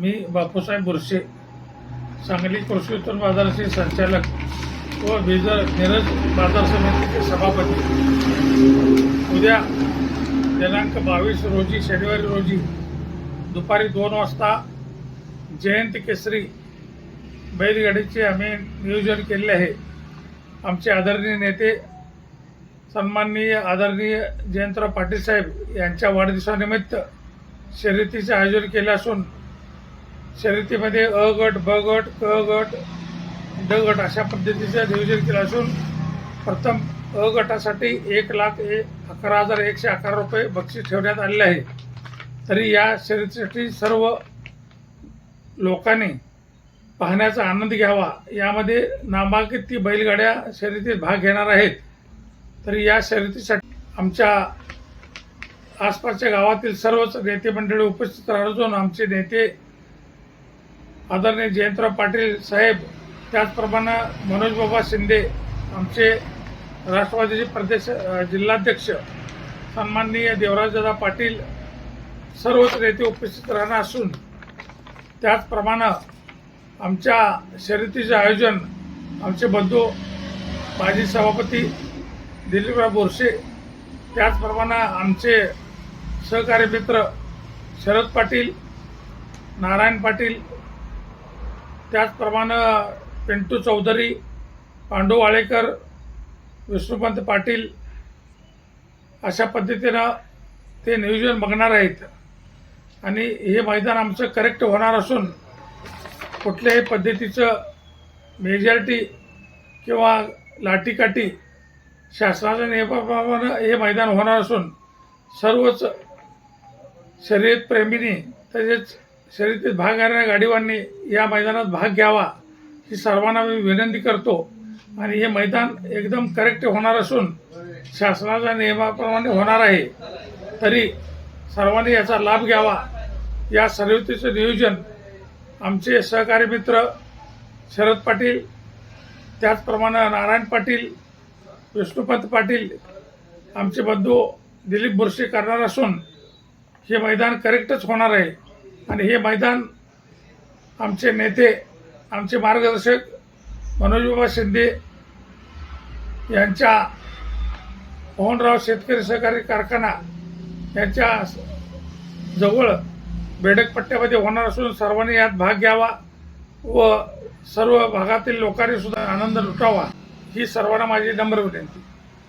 मी बापूसाहेब बुरशे सांगली कृषी उत्पन्न बाजाराचे संचालक व बिजर मिरज बाजार समितीचे सभापती. उद्या दिनांक बावीस रोजी शनिवारी रोजी दुपारी दोन वाजता जयंत केसरी बैलगाडीचे आम्ही नियोजन केले आहे. आमचे आदरणीय नेते सन्माननीय आदरणीय जयंतराव पाटील साहेब यांच्या वाढदिवसानिमित्त शर्यतीचे आयोजन केले असून शर्यतीमध्ये अ गट ब गट क गट ड गट अशा पद्धतीचं नियोजन केलं असून प्रथम अ गटासाठी एक लाख ए अकरा हजार एकशे अकरा रुपये बक्षीस ठेवण्यात आलेले आहे. तरी या शर्यतीसाठी सर्व लोकांनी पाहण्याचा आनंद घ्यावा. यामध्ये नामांकित ती बैलगाड्या शर्यतीत भाग घेणार आहेत. तरी या शर्यतीसाठी आमच्या आसपासच्या गावातील सर्वच नेते मंडळी उपस्थित राहून आमचे नेते आदरणीय जयंतराव पाटील साहेब त्याचप्रमाणे मनोज बाबा शिंदे आमचे राष्ट्रवादीचे प्रदेश जिल्हाध्यक्ष सन्माननीय देवराजदादा पाटील सर्वच नेते उपस्थित राहणार असून त्याचप्रमाणे आमच्या शर्यतीचे आयोजन आमचे बंधू माजी सभापती दिलीपराव बोरसे त्याचप्रमाणे आमचे सहकारी मित्र शरद पाटील नारायण पाटील त्याचप्रमाणे पिंटू चौधरी पांडू वाळेकर विष्णुपंत पाटील अशा पद्धतीनं ते नियोजन बघणार आहेत. आणि हे मैदान आमचं करेक्ट होणार असून कुठल्याही पद्धतीचं मेजॉरिटी किंवा लाठीकाठी शासनाच्या नियमाप्रमाणे हे मैदान होणार असून सर्वच शर्यतप्रेमींनी तसेच शर्यतीत भाग घेणाऱ्या गाडीवांनी या मैदानात भाग घ्यावा ही सर्वांना मी विनंती करतो. आणि हे मैदान एकदम करेक्ट होणार असून शासनाच्या नियमाप्रमाणे होणार आहे. तरी सर्वांनी याचा लाभ घ्यावा. या शर्यतीचं नियोजन आमचे सहकारी मित्र शरद पाटील त्याचप्रमाणे नारायण पाटील विष्णुपंत पाटील आमचे बंधू दिलीप बुरशी करणार असून हे मैदान करेक्टच होणार आहे. आणि हे मैदान आमचे नेते आमचे मार्गदर्शक मनोजबाबा शिंदे यांच्या मोहनराव शेतकरी सहकारी कारखाना यांच्या जवळ बेडक पट्ट्यामध्ये होणार असून सर्वांनी यात भाग घ्यावा व सर्व भागातील लोकांनी सुद्धा आनंद लुटावा. ही सर्वांना माझी नम्र विनंती.